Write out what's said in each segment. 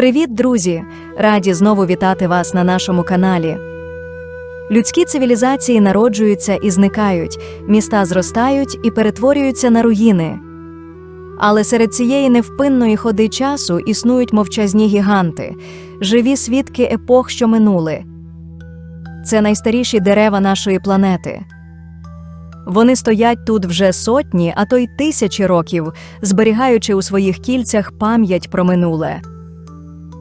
Привіт, друзі! Раді знову вітати вас на нашому каналі. Людські цивілізації народжуються і зникають, міста зростають і перетворюються на руїни. Але серед цієї невпинної ходи часу існують мовчазні гіганти, живі свідки епох, що минули. Це найстаріші дерева нашої планети. Вони стоять тут вже сотні, а то й тисячі років, зберігаючи у своїх кільцях пам'ять про минуле.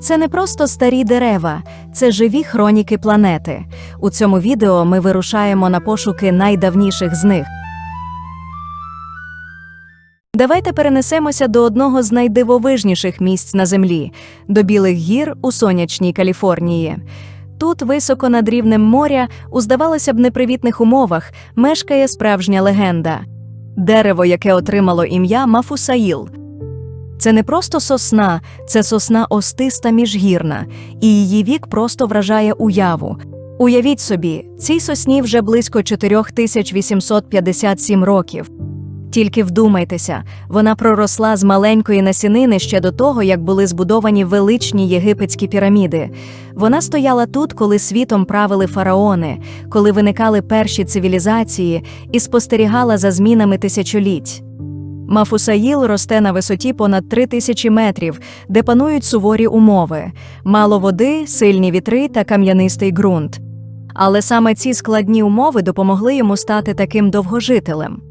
Це не просто старі дерева, це живі хроніки планети. У цьому відео ми вирушаємо на пошуки найдавніших з них. Давайте перенесемося до одного з найдивовижніших місць на землі до Білих гір у сонячній Каліфорнії. Тут, високо над рівнем моря, у здавалося б непривітних умовах, мешкає справжня легенда дерево, яке отримало ім'я Мафусаїл. Це не просто сосна, це сосна остиста міжгірна, і її вік просто вражає уяву. Уявіть собі, цій сосні вже близько 4857 років. Тільки вдумайтеся, вона проросла з маленької насінини ще до того, як були збудовані величні єгипетські піраміди. Вона стояла тут, коли світом правили фараони, коли виникали перші цивілізації, і спостерігала за змінами тисячоліть. Мафусаїл росте на висоті понад три тисячі метрів, де панують суворі умови: мало води, сильні вітри та кам'янистий ґрунт. Але саме ці складні умови допомогли йому стати таким довгожителем.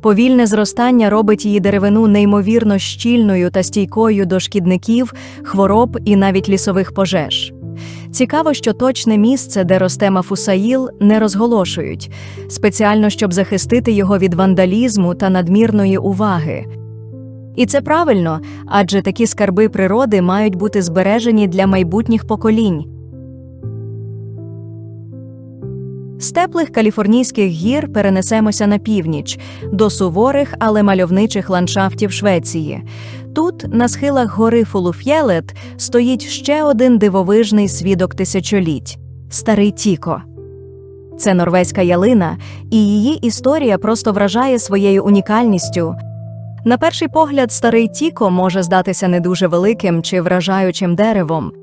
Повільне зростання робить її деревину неймовірно щільною та стійкою до шкідників, хвороб і навіть лісових пожеж. Цікаво, що точне місце, де росте мафусаїл, не розголошують, спеціально щоб захистити його від вандалізму та надмірної уваги. І це правильно, адже такі скарби природи мають бути збережені для майбутніх поколінь. З теплих каліфорнійських гір перенесемося на північ, до суворих, але мальовничих ландшафтів Швеції. Тут, на схилах гори Фулуф'єлет, стоїть ще один дивовижний свідок тисячоліть старий Тіко. Це норвезька ялина, і її історія просто вражає своєю унікальністю. На перший погляд, старий Тіко може здатися не дуже великим чи вражаючим деревом.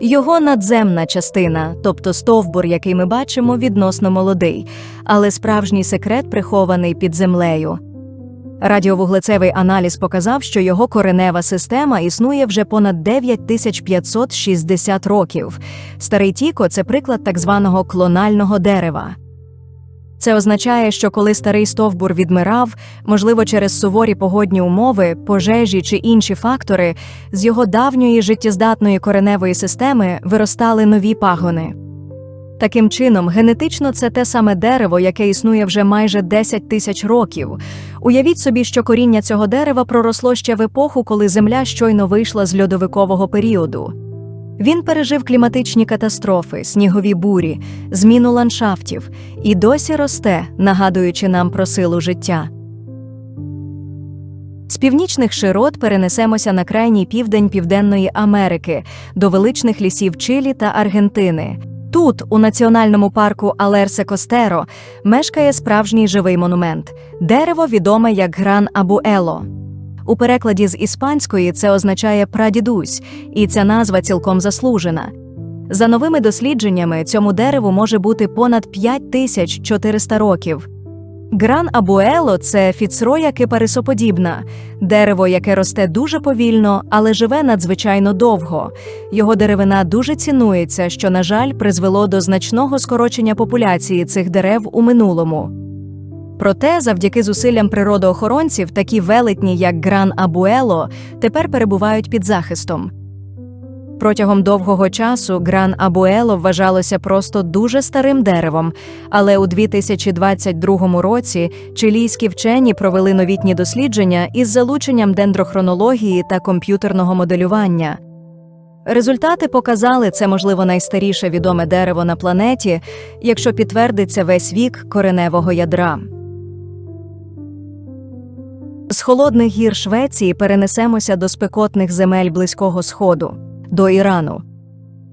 Його надземна частина, тобто стовбур, який ми бачимо, відносно молодий, але справжній секрет прихований під землею. Радіовуглецевий аналіз показав, що його коренева система існує вже понад 9560 років. Старий тіко це приклад так званого клонального дерева. Це означає, що коли старий стовбур відмирав, можливо, через суворі погодні умови, пожежі чи інші фактори, з його давньої життєздатної кореневої системи виростали нові пагони. Таким чином, генетично це те саме дерево, яке існує вже майже 10 тисяч років. Уявіть собі, що коріння цього дерева проросло ще в епоху, коли Земля щойно вийшла з льодовикового періоду. Він пережив кліматичні катастрофи, снігові бурі, зміну ландшафтів і досі росте, нагадуючи нам про силу життя. З північних широт перенесемося на крайній південь Південної Америки до величних лісів Чилі та Аргентини. Тут, у національному парку Алерсе Костеро, мешкає справжній живий монумент дерево відоме як Гран Абуело. У перекладі з іспанської це означає прадідусь, і ця назва цілком заслужена. За новими дослідженнями, цьому дереву може бути понад 5400 років. Гран Абуело це фіцроя кипарисоподібна, дерево, яке росте дуже повільно, але живе надзвичайно довго. Його деревина дуже цінується, що, на жаль, призвело до значного скорочення популяції цих дерев у минулому. Проте, завдяки зусиллям природоохоронців, такі велетні, як Гран Абуело, тепер перебувають під захистом. Протягом довгого часу Гран Абуело вважалося просто дуже старим деревом, але у 2022 році чилійські вчені провели новітні дослідження із залученням дендрохронології та комп'ютерного моделювання. Результати показали це, можливо, найстаріше відоме дерево на планеті, якщо підтвердиться весь вік кореневого ядра. З холодних гір Швеції перенесемося до спекотних земель Близького Сходу, до Ірану.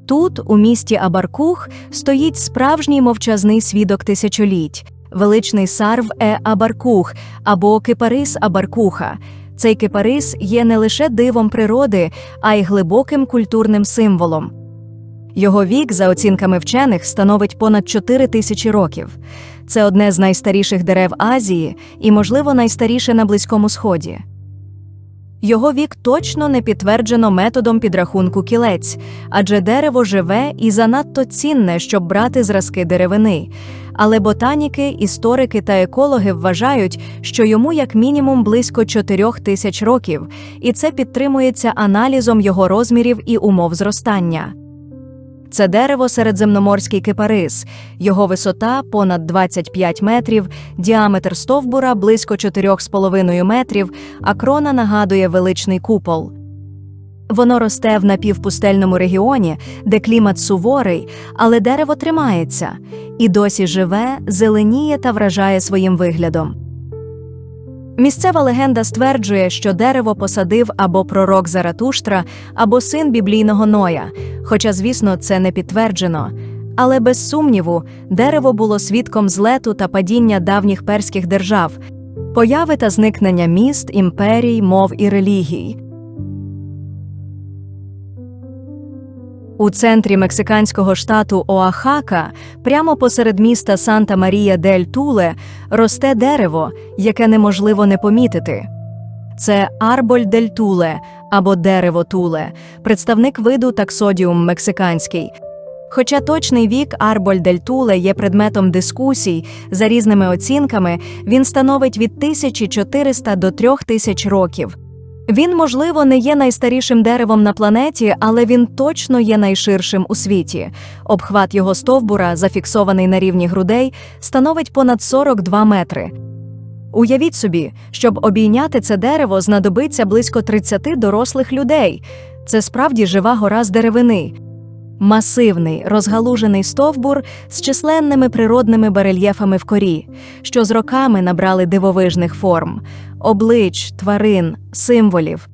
Тут, у місті Абаркух, стоїть справжній мовчазний свідок тисячоліть, величний сарв Е Абаркух або Кипарис Абаркуха. Цей кипарис є не лише дивом природи, а й глибоким культурним символом. Його вік, за оцінками вчених, становить понад 4 тисячі років. Це одне з найстаріших дерев Азії і, можливо, найстаріше на Близькому Сході. Його вік точно не підтверджено методом підрахунку кілець, адже дерево живе і занадто цінне, щоб брати зразки деревини. Але ботаніки, історики та екологи вважають, що йому як мінімум близько 4 тисяч років, і це підтримується аналізом його розмірів і умов зростання. Це дерево середземноморський кипарис. Його висота понад 25 метрів, діаметр стовбура близько 4,5 метрів, а крона нагадує величний купол. Воно росте в напівпустельному регіоні, де клімат суворий, але дерево тримається і досі живе, зеленіє та вражає своїм виглядом. Місцева легенда стверджує, що дерево посадив або пророк Заратуштра, або син біблійного Ноя, хоча, звісно, це не підтверджено. Але без сумніву, дерево було свідком злету та падіння давніх перських держав, появи та зникнення міст, імперій, мов і релігій. У центрі мексиканського штату Оахака, прямо посеред міста Санта Марія дель Туле, росте дерево, яке неможливо не помітити. Це арболь дель Туле або дерево Туле, представник виду таксодіум мексиканський. Хоча точний вік Арболь дель Туле є предметом дискусій за різними оцінками, він становить від 1400 до 3000 років. Він, можливо, не є найстарішим деревом на планеті, але він точно є найширшим у світі. Обхват його стовбура, зафіксований на рівні грудей, становить понад 42 метри. Уявіть собі, щоб обійняти це дерево, знадобиться близько 30 дорослих людей. Це справді жива гора з деревини. Масивний, розгалужений стовбур з численними природними барельєфами в корі, що з роками набрали дивовижних форм облич, тварин, символів.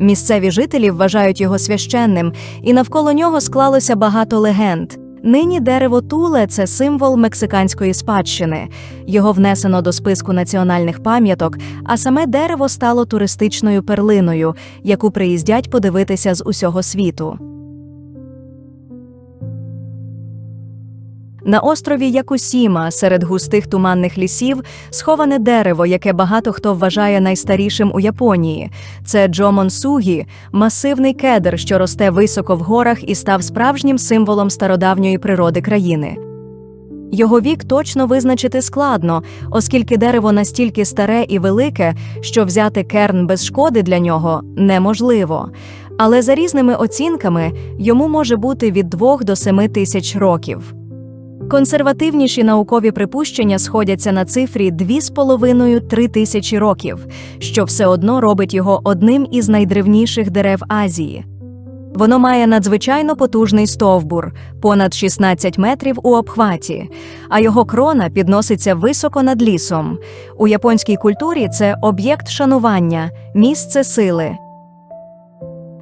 Місцеві жителі вважають його священним, і навколо нього склалося багато легенд. Нині дерево Туле це символ мексиканської спадщини. Його внесено до списку національних пам'яток, а саме дерево стало туристичною перлиною, яку приїздять подивитися з усього світу. На острові Якусіма, серед густих туманних лісів, сховане дерево, яке багато хто вважає найстарішим у Японії. Це Джомон Сугі, масивний кедр, що росте високо в горах і став справжнім символом стародавньої природи країни. Його вік точно визначити складно, оскільки дерево настільки старе і велике, що взяти керн без шкоди для нього неможливо. Але за різними оцінками йому може бути від 2 до 7 тисяч років. Консервативніші наукові припущення сходяться на цифрі 2,5-3 тисячі років, що все одно робить його одним із найдревніших дерев Азії. Воно має надзвичайно потужний стовбур, понад 16 метрів у обхваті, а його крона підноситься високо над лісом. У японській культурі це об'єкт шанування, місце сили.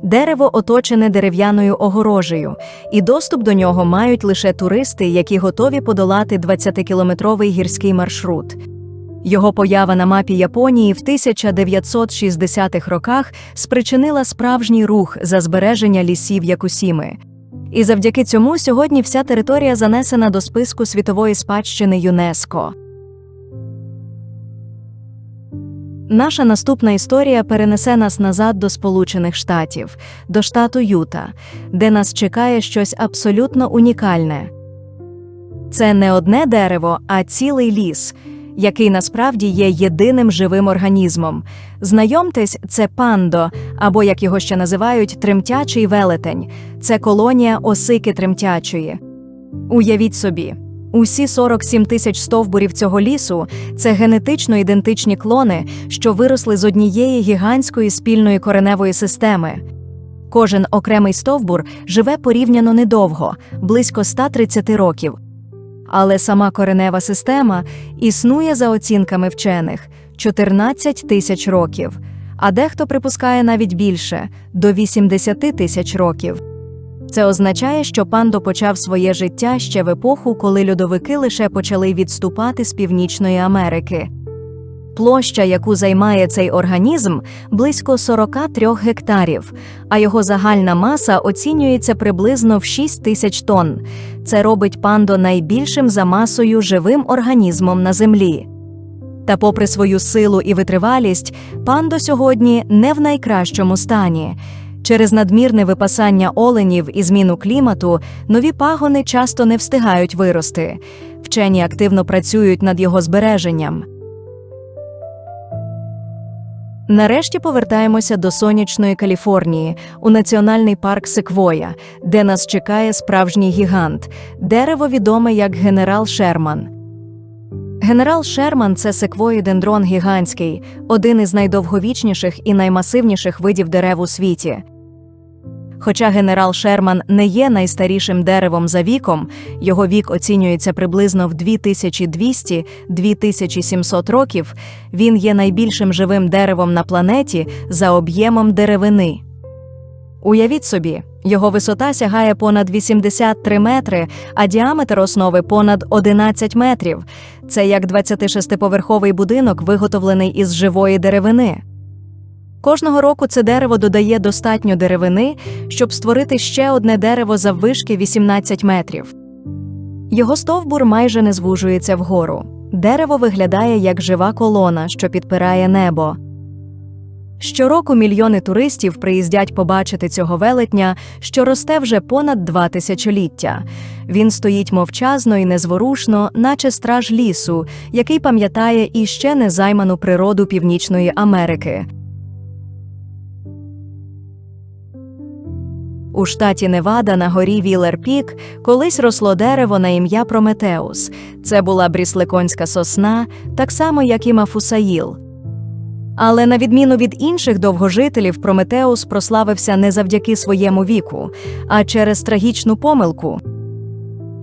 Дерево оточене дерев'яною огорожею, і доступ до нього мають лише туристи, які готові подолати 20-кілометровий гірський маршрут. Його поява на мапі Японії в 1960-х роках спричинила справжній рух за збереження лісів Якусіми. І завдяки цьому сьогодні вся територія занесена до списку світової спадщини ЮНЕСКО. Наша наступна історія перенесе нас назад до Сполучених Штатів, до штату Юта, де нас чекає щось абсолютно унікальне. Це не одне дерево, а цілий ліс, який насправді є єдиним живим організмом. Знайомтесь, це пандо, або як його ще називають, тремтячий велетень. Це колонія осики тремтячої. Уявіть собі. Усі 47 тисяч стовбурів цього лісу це генетично ідентичні клони, що виросли з однієї гігантської спільної кореневої системи. Кожен окремий стовбур живе порівняно недовго, близько 130 років. Але сама коренева система існує за оцінками вчених 14 тисяч років, а дехто припускає навіть більше до 80 тисяч років. Це означає, що пандо почав своє життя ще в епоху, коли льодовики лише почали відступати з Північної Америки. Площа, яку займає цей організм, близько 43 гектарів, а його загальна маса оцінюється приблизно в 6 тисяч тонн. Це робить пандо найбільшим за масою живим організмом на землі. Та, попри свою силу і витривалість, пандо сьогодні не в найкращому стані. Через надмірне випасання оленів і зміну клімату нові пагони часто не встигають вирости. Вчені активно працюють над його збереженням. Нарешті повертаємося до сонячної Каліфорнії у національний парк Секвоя, де нас чекає справжній гігант дерево відоме як генерал Шерман. Генерал Шерман це секвоїдендрон гігантський, один із найдовговічніших і наймасивніших видів дерев у світі. Хоча генерал Шерман не є найстарішим деревом за віком, його вік оцінюється приблизно в 2200-2700 років, він є найбільшим живим деревом на планеті за об'ємом деревини. Уявіть собі, його висота сягає понад 83 метри, а діаметр основи понад 11 метрів. Це як 26-поверховий будинок, виготовлений із живої деревини. Кожного року це дерево додає достатньо деревини, щоб створити ще одне дерево заввишки 18 метрів. Його стовбур майже не звужується вгору. Дерево виглядає як жива колона, що підпирає небо. Щороку мільйони туристів приїздять побачити цього велетня, що росте вже понад два тисячоліття. Він стоїть мовчазно і незворушно, наче страж лісу, який пам'ятає іще незайману природу Північної Америки. У штаті Невада на горі Вілер Пік колись росло дерево на ім'я Прометеус. Це була брісликонська сосна, так само як і Мафусаїл. Але на відміну від інших довгожителів, Прометеус прославився не завдяки своєму віку, а через трагічну помилку.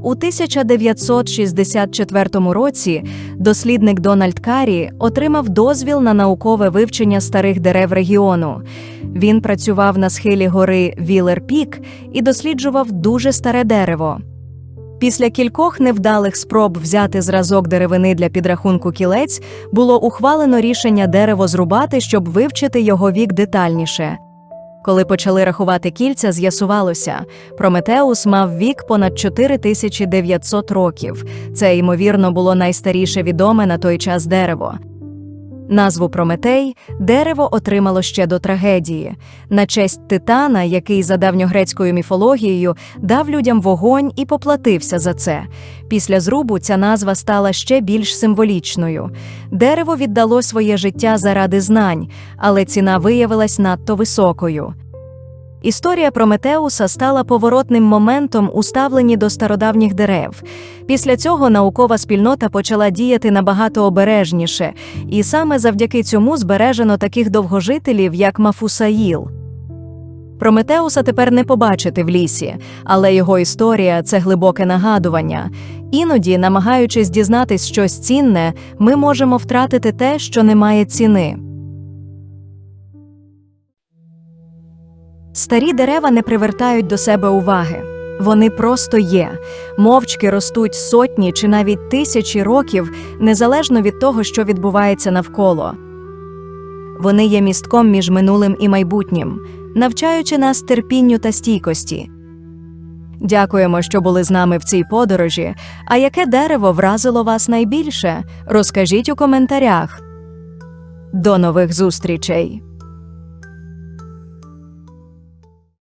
У 1964 році дослідник Дональд Карі отримав дозвіл на наукове вивчення старих дерев регіону. Він працював на схилі гори Вілер Пік і досліджував дуже старе дерево. Після кількох невдалих спроб взяти зразок деревини для підрахунку кілець було ухвалено рішення дерево зрубати, щоб вивчити його вік детальніше. Коли почали рахувати кільця, з'ясувалося, Прометеус мав вік понад 4900 років. Це, ймовірно, було найстаріше відоме на той час дерево. Назву Прометей дерево отримало ще до трагедії, на честь Титана, який за давньогрецькою міфологією дав людям вогонь і поплатився за це. Після зрубу ця назва стала ще більш символічною. Дерево віддало своє життя заради знань, але ціна виявилась надто високою. Історія Прометеуса стала поворотним моментом у ставленні до стародавніх дерев. Після цього наукова спільнота почала діяти набагато обережніше, і саме завдяки цьому збережено таких довгожителів, як Мафусаїл. Прометеуса тепер не побачити в лісі, але його історія це глибоке нагадування. Іноді, намагаючись дізнатись щось цінне, ми можемо втратити те, що не має ціни. Старі дерева не привертають до себе уваги. Вони просто є, мовчки ростуть сотні чи навіть тисячі років, незалежно від того, що відбувається навколо. Вони є містком між минулим і майбутнім, навчаючи нас терпінню та стійкості. Дякуємо, що були з нами в цій подорожі. А яке дерево вразило вас найбільше? Розкажіть у коментарях. До нових зустрічей!